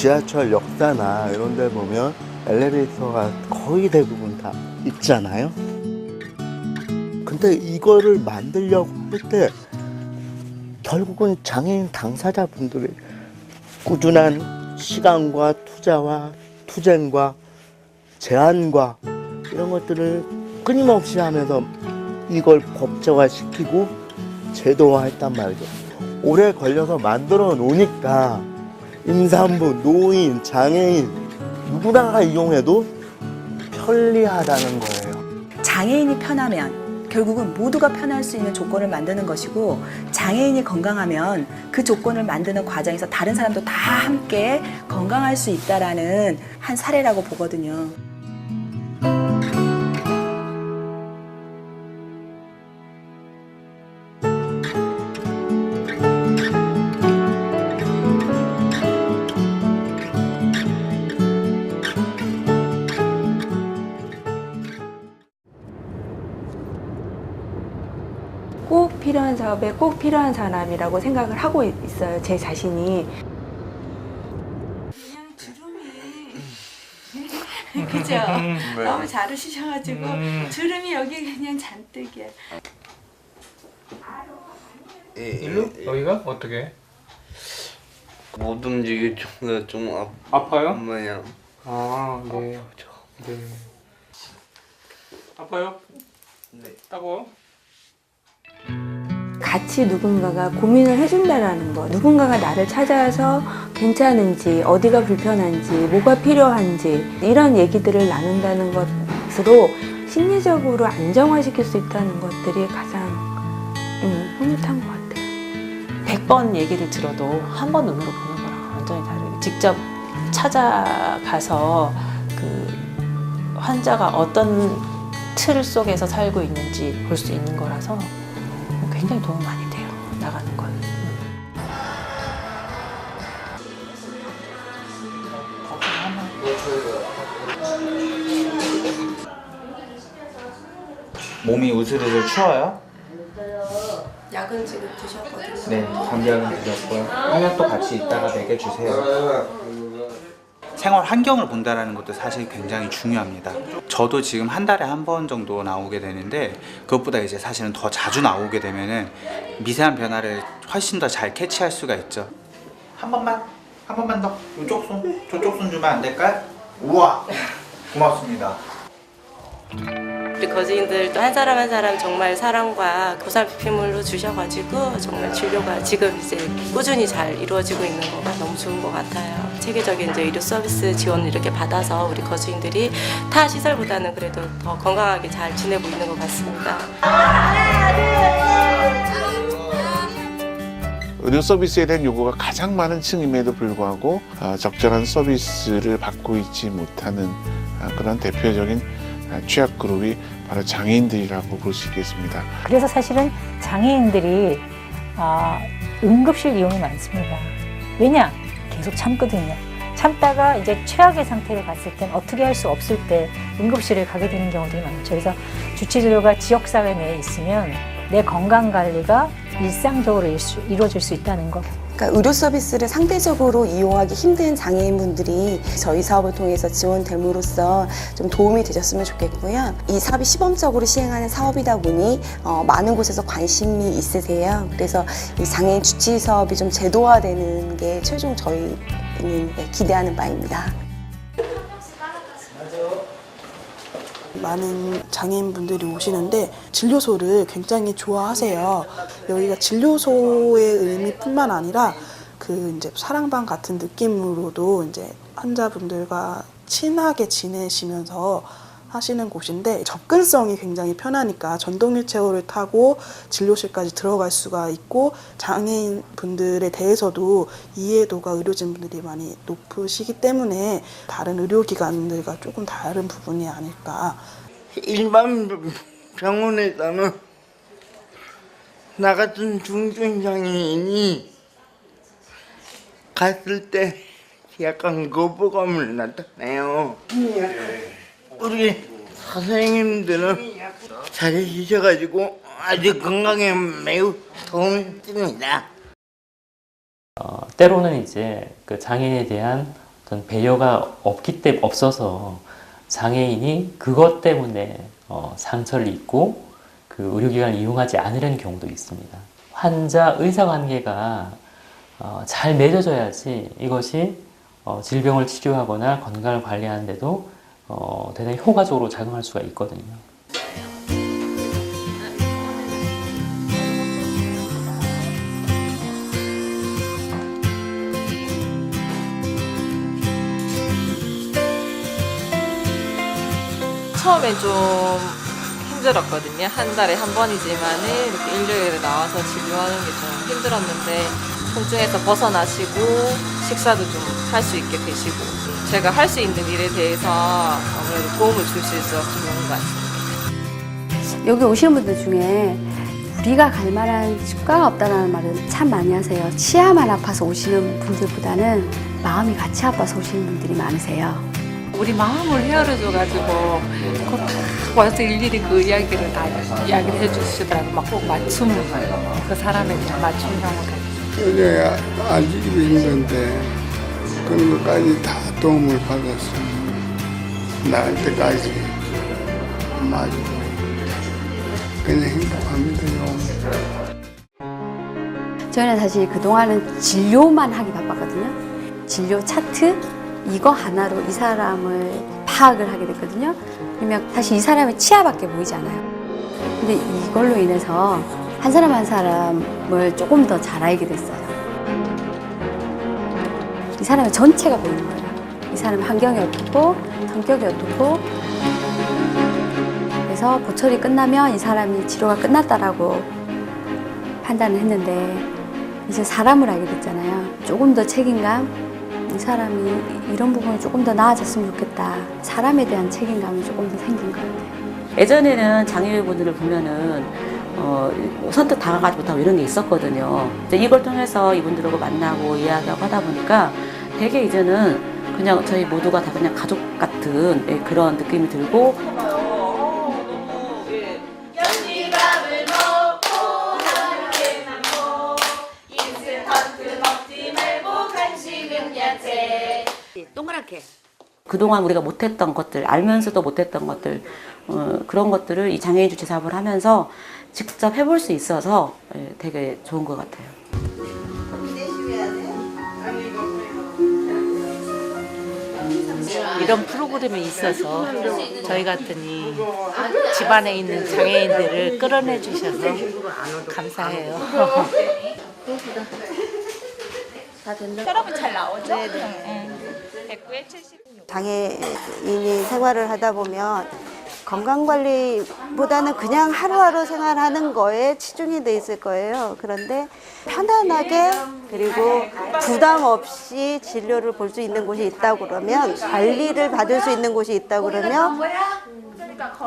지하철 역사나 이런 데 보면 엘리베이터가 거의 대부분 다 있잖아요. 근데 이거를 만들려고 할 때 결국은 장애인 당사자분들이 꾸준한 시간과 투자와 투쟁과 제안과 이런 것들을 끊임없이 하면서 이걸 법제화시키고 제도화했단 말이죠. 오래 걸려서 만들어 놓으니까 임산부, 노인, 장애인 누구나가 이용해도 편리하다는 거예요. 장애인이 편하면 결국은 모두가 편할 수 있는 조건을 만드는 것이고 장애인이 건강하면 그 조건을 만드는 과정에서 다른 사람도 다 함께 건강할 수 있다라는 한 사례라고 보거든요. 사업에 꼭 필요한 사람이라고 생각을 하고 있어요. 제 자신이. 그냥 주름이 그죠? 너무 자르시셔가지고 주름이 여기 그냥 잔뜩이야. 일로? 여기가? 어떻게? 못 움직일 정도로 좀 아, 아파요? 아파요. 아, 네. 네. 아파요? 네. 따가워요? 같이 누군가가 고민을 해준다라는 거. 누군가가 나를 찾아서 괜찮은지, 어디가 불편한지, 뭐가 필요한지, 이런 얘기들을 나눈다는 것으로 심리적으로 안정화시킬 수 있다는 것들이 가장 음, 흐뭇한 것 같아요. 100번 얘기를 들어도 한 번 눈으로 보는 거랑 완전히 다르게 직접 찾아가서 그 환자가 어떤 틀 속에서 살고 있는지 볼 수 있는 거라서 굉장히 도움 많이 돼요. 나가는 건. 몸이 우스르르 추워요? 약은 지금 드셨거든요. 네, 감기약은 드셨고요. 한약도 같이 이따가 먹여주세요. 생활 환경을 본다라는 것도 사실 굉장히 중요합니다. 저도 지금 한 달에 한 번 정도 나오게 되는데 그것보다 이제 사실은 더 자주 나오게 되면은 미세한 변화를 훨씬 더 잘 캐치할 수가 있죠. 한 번만, 한 번만 더. 이쪽 손, 저쪽 손 주면 안 될까요? 우와, 고맙습니다. 우리 거지인들도 한 사람 한 사람 정말 사랑과 보살핌으로 주셔가지고 정말 진료가 지금 이제 꾸준히 잘 이루어지고 있는 거가 너무 좋은 것 같아요. 체계적인 이제 의료 서비스 지원을 이렇게 받아서 우리 거주인들이 타 시설보다는 그래도 더 건강하게 잘 지내고 있는 것 같습니다. 의료 서비스에 대한 요구가 가장 많은 층임에도 불구하고 아, 적절한 서비스를 받고 있지 못하는 아, 그런 대표적인 아, 취약 그룹이 바로 장애인들이라고 볼 수 있겠습니다. 그래서 사실은 장애인들이 아, 응급실 이용이 많습니다. 왜냐? 계속 참거든요. 참다가 이제 최악의 상태를 갔을 땐 어떻게 할 수 없을 때 응급실을 가게 되는 경우들이 많죠. 그래서 주치의료가 지역사회 내에 있으면 내 건강 관리가 일상적으로 이루어질 수 있다는 것. 그러니까 의료 서비스를 상대적으로 이용하기 힘든 장애인분들이 저희 사업을 통해서 지원됨으로써 좀 도움이 되셨으면 좋겠고요. 이 사업이 시범적으로 시행하는 사업이다 보니 어, 많은 곳에서 관심이 있으세요. 그래서 이 장애인 주치 사업이 좀 제도화되는 게 최종 저희는 네, 기대하는 바입니다. 많은 장애인분들이 오시는데 진료소를 굉장히 좋아하세요. 여기가 진료소의 의미뿐만 아니라 그 이제 사랑방 같은 느낌으로도 이제 환자분들과 친하게 지내시면서 하시는 곳인데 접근성이 굉장히 편하니까 전동 휠체어를 타고 진료실까지 들어갈 수가 있고 장애인 분들에 대해서도 이해도가 의료진 분들이 많이 높으시기 때문에 다른 의료기관들과 조금 다른 부분이 아닐까 일반 병원에서는 나 같은 중증 장애인이 갔을 때 약간 거부감을 나타내요. 우리 선생님들은 잘해주셔가지고 아주 건강에 매우 도움이 됩니다. 어, 때로는 이제 그 장애인에 대한 어떤 배려가 없기 때문에 없어서 장애인이 그것 때문에 어, 상처를 입고 그 의료기관을 이용하지 않으려는 경우도 있습니다. 환자 의사 관계가 어, 잘 맺어져야지 이것이 어, 질병을 치료하거나 건강을 관리하는데도 어, 대단히 효과적으로 작용할 수가 있거든요. 처음엔 좀 힘들었거든요. 한 달에 한 번이지만 이렇게 일요일에 나와서 진료하는 게 좀 힘들었는데 통증에서 벗어나시고 식사도 좀 할 수 있게 되시고 제가 할 수 있는 일에 대해서 아무래도 도움을 줄 수 있어서 좋은 것 같습니다. 여기 오시는 분들 중에 우리가 갈 만한 치과가 없다는 말은 참 많이 하세요. 치아만 아파서 오시는 분들보다는 마음이 같이 아파서 오시는 분들이 많으세요. 우리 마음을 헤아려줘가지고 그딱 와서 일일이 그 이야기를 다 이야기를 해주시더라고 막 꼭 맞춤 그 사람에 대한 맞춤형으 로 여자야 아직도 힘든데 그런 것까지 다 도움을 받았어. 나을 때까지 맞아. 그냥 행복합니다요. 저희는 사실 그동안은 진료만 하기 바빴거든요. 진료 차트 이거 하나로 이 사람을 파악을 하게 됐거든요. 그러면 사실 이 사람의 치아밖에 보이지 않아요. 근데 이걸로 인해서 한 사람 한 사람을 조금 더 잘 알게 됐어요. 이 사람의 전체가 보이는 거예요. 이 사람 환경이 어떻고 성격이 어떻고 그래서 보철이 끝나면 이 사람이 치료가 끝났다라고 판단을 했는데 이제 사람을 알게 됐잖아요. 조금 더 책임감, 이 사람이 이런 부분이 조금 더 나아졌으면 좋겠다. 사람에 대한 책임감이 조금 더 생긴 것 같아요. 예전에는 장애인분들을 보면은 어, 선뜻 다가가지 못하고 이런 게 있었거든요. 이제 이걸 통해서 이분들하고 만나고 이야기하고 하다 보니까 되게 이제는 그냥 저희 모두가 다 그냥 가족 같은 예, 그런 느낌이 들고. 야채. 동그랗게 그동안 우리가 못했던 것들 알면서도 못했던 것들 어, 그런 것들을 이 장애인 주체 사업을 하면서 직접 해볼 수 있어서 예, 되게 좋은 것 같아요. 이런 프로그램이 있어서 저희 같으니 집안에 있는 장애인들을 끌어내 주셔서 감사해요. 혈압이 잘 나오죠? 네. 109에 70. 장애인이 생활을 하다 보면 건강관리보다는 그냥 하루하루 생활하는 거에 치중이 돼 있을 거예요. 그런데 편안하게 그리고 부담 없이 진료를 볼 수 있는 곳이 있다고 그러면 관리를 받을 수 있는 곳이 있다고 그러면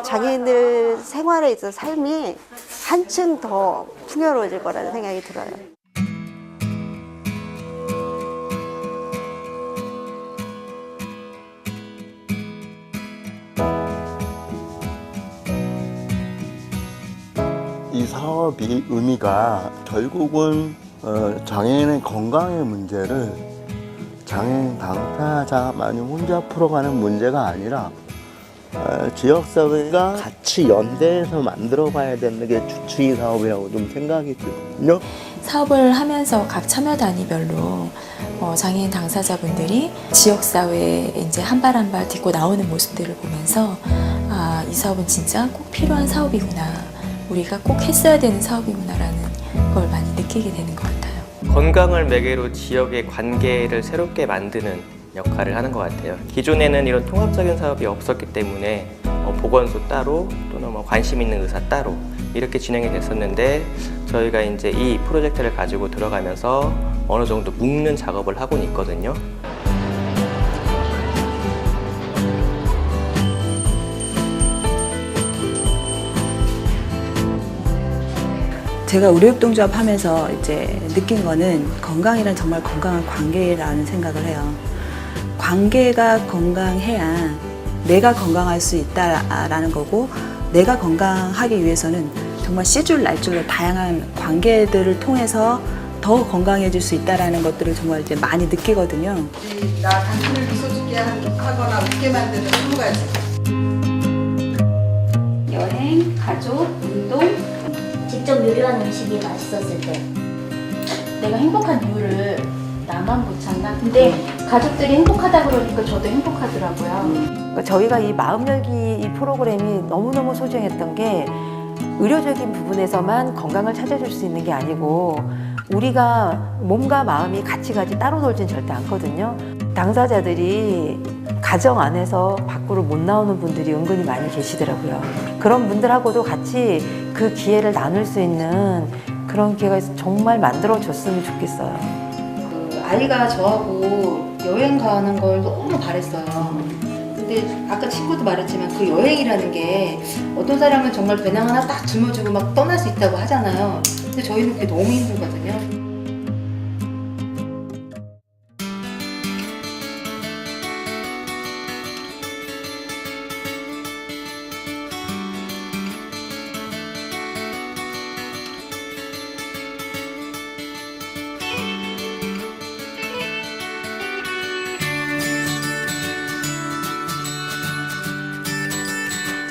장애인들 생활에 있어서 삶이 한층 더 풍요로워질 거라는 생각이 들어요. 사업이 의미가 결국은 어, 장애인의 건강의 문제를 장애인 당사자만이 혼자 풀어가는 문제가 아니라 어, 지역사회가 같이 연대해서 만들어가야 되는 게 주치의 사업이라고 좀 생각이 들거든요. 사업을 하면서 각 참여 단위별로 어, 장애인 당사자분들이 지역사회에 이제 한 발 한 발 딛고 나오는 모습들을 보면서 아, 이 사업은 진짜 꼭 필요한 사업이구나. 우리가 꼭 했어야 되는 사업이구나라는 걸 많이 느끼게 되는 것 같아요. 건강을 매개로 지역의 관계를 새롭게 만드는 역할을 하는 것 같아요. 기존에는 이런 통합적인 사업이 없었기 때문에 어, 보건소 따로 또는 뭐 관심 있는 의사 따로 이렇게 진행이 됐었는데 저희가 이제 이 프로젝트를 가지고 들어가면서 어느 정도 묶는 작업을 하고는 있거든요. 제가 의료협동조합 하면서 이제 느낀 거는 건강이란 정말 건강한 관계라는 생각을 해요. 관계가 건강해야 내가 건강할 수 있다라는 거고 내가 건강하기 위해서는 정말 씨줄 날줄로 다양한 관계들을 통해서 더 건강해질 수 있다라는 것들을 정말 이제 많이 느끼거든요. 나 당신을 미소 짓게 하거나 웃게 만드는 20가지. 여행, 가족, 운동. 직접 요리한 음식이 맛있었을 때 내가 행복한 이유를 나만 못 찾나? 근데 가족들이 행복하다 그러니까 저도 행복하더라고요. 그러니까 저희가 이 마음 열기 이 프로그램이 너무너무 소중했던 게 의료적인 부분에서만 건강을 찾아줄 수 있는 게 아니고 우리가 몸과 마음이 같이 가지 따로 놀진 절대 않거든요. 당사자들이 가정 안에서 밖으로 못 나오는 분들이 은근히 많이 계시더라고요. 그런 분들하고도 같이 그 기회를 나눌 수 있는 그런 기회가 정말 만들어줬으면 좋겠어요. 그 아이가 저하고 여행 가는 걸 너무 바랬어요. 근데 아까 친구도 말했지만 그 여행이라는 게 어떤 사람은 정말 배낭 하나 딱 짊어지고 막 떠날 수 있다고 하잖아요. 근데 저희는 그게 너무 힘들거든요.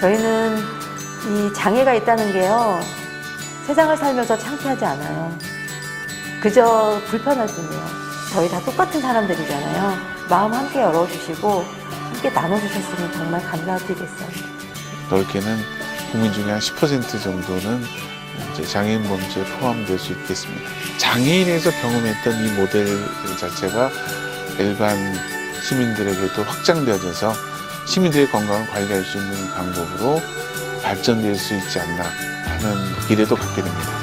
저희는 이 장애가 있다는 게요. 세상을 살면서 창피하지 않아요. 그저 불편할 뿐이에요. 저희 다 똑같은 사람들이잖아요. 마음 함께 열어주시고 함께 나눠주셨으면 정말 감사드리겠어요. 넓게는 국민 중에 한 10% 정도는 이제 장애인 범죄에 포함될 수 있겠습니다. 장애인에서 경험했던 이 모델 자체가 일반 시민들에게도 확장되어져서 시민들의 건강을 관리할 수 있는 방법으로 발전될 수 있지 않나 하는 기대도 갖게 됩니다.